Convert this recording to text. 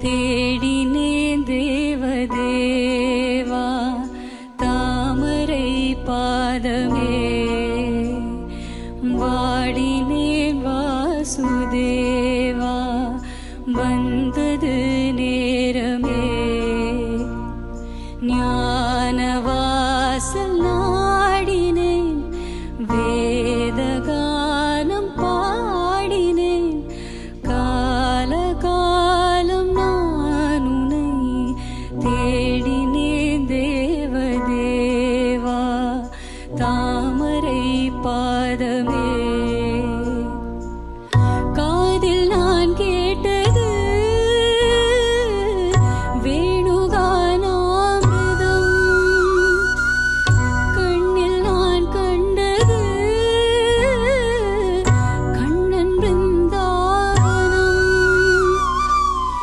தேடினே தேவதேவா தாமரை பாதமே. வாடினே வாசுதேவா வந்தது நேரமே. ஞானவாசலா by the mirror.